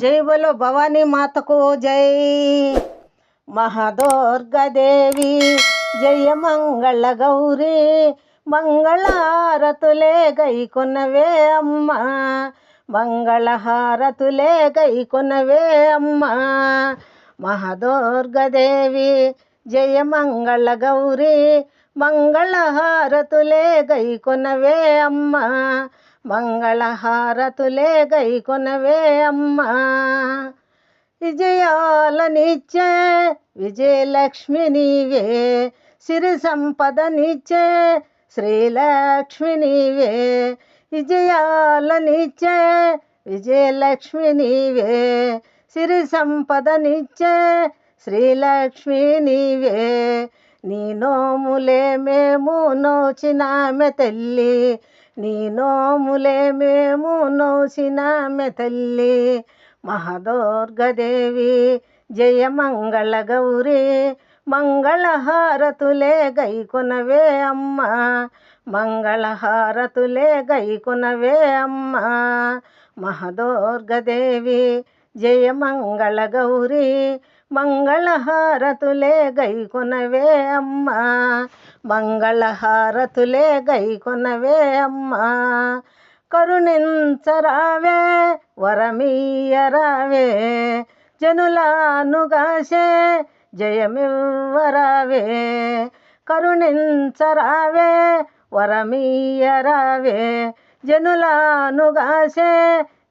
జై బలో భవానీ మాతకు జై. మహాదుర్గదేవి జయ మంగళ గౌరీ మంగళహారతులే గైకొనవే అమ్మ. మంగళహారతులే గైకొనవే అమ్మ. మహాదుర్గదేవి జయ మంగళ గౌరీ మంగళహారతులే గైకొనవే అమ్మ. మంగళహారతులే గైకొనవే అమ్మ. విజయాలనిచ్చే విజయలక్ష్మి నీవే. సిరి సంపదనిచ్చే శ్రీలక్ష్మి నీవే. విజయాలనిచ్చే విజయలక్ష్మి నీవే. సిరి సంపదనిచ్చే శ్రీలక్ష్మి నీవే నీ నోములే మేము నోచినామె తల్లి. నీ నోములే మేము నోచినామె తల్లి. మహాదుర్గదేవి జయ మంగళ గౌరీ మంగళహారతులే గైకొనవే అమ్మ. మంగళహారతులే గైకొనవే అమ్మ. మహదోర్గదేవి జయ మంగళ గౌరీ మంగళహారతులే గైకొనవే అమ్మ. మంగళహారతులే గైకొనవే అమ్మ. కరుణించరావే వరమీయరావే జనులానుగాసే జయమివ్వరావే. కరుణించరావే వరమీయరావే జనులానుగాసే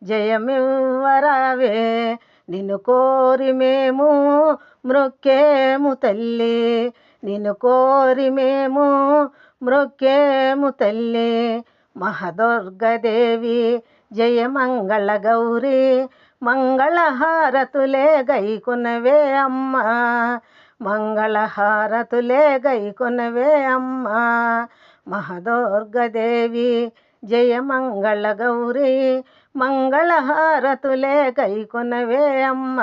జయమివ్వరావే. నిన్ను కోరి మేము మృక్కేము తల్లి. నిన్ను కోరి మేము మృక్కేము తల్లి. మహదుర్గదేవి జయ మంగళ గౌరీ మంగళహారతులే గైకునవే అమ్మ. మంగళహారతులే గైకునవే అమ్మ. మహదుర్గదేవి జయ మంగళ గౌరీ మంగళహారతులే గైకొనవే అమ్మ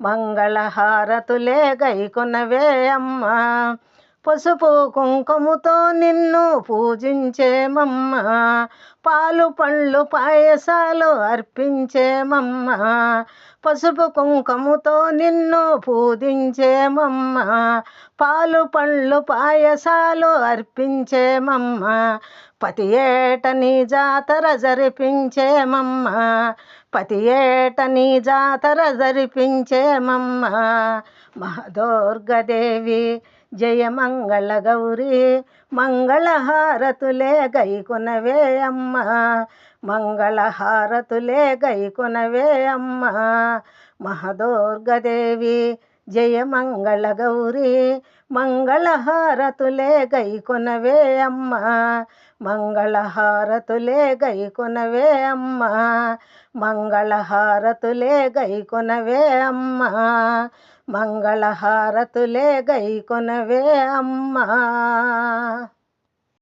మంగళహారతులే గైకొనవే అమ్మ. పసుపు కుంకుమతో నిన్ను పూజించేమమ్మ పాలు పండ్లు పాయసాలు అర్పించేమమ్మ పసుపు కుంకుమతో నిన్ను పూజించేమమ్మ పాలు పండ్లు పాయసాలు అర్పించేమమ్మ పతి ఏట నీ జాతర జరిపించేమమ్మ పతి ఏట నీ జాతర జరిపించేమమ్మ మహదుర్గదేవి జయ మంగళ గౌరీ మంగళహారతులే గైకొనవే అమ్మ. మంగళహారతులే గైకొనవే అమ్మ. మహదుర్గదేవి జయ మంగళ గౌరీ మంగళహారతులే గై కొనవే అమ్మ మంగళహారతులే గై కొనవే అమ్మ మంగళహారతులే గై కొనవే అమ్మ మంగళహారతులే గై కొనవే అమ్మ.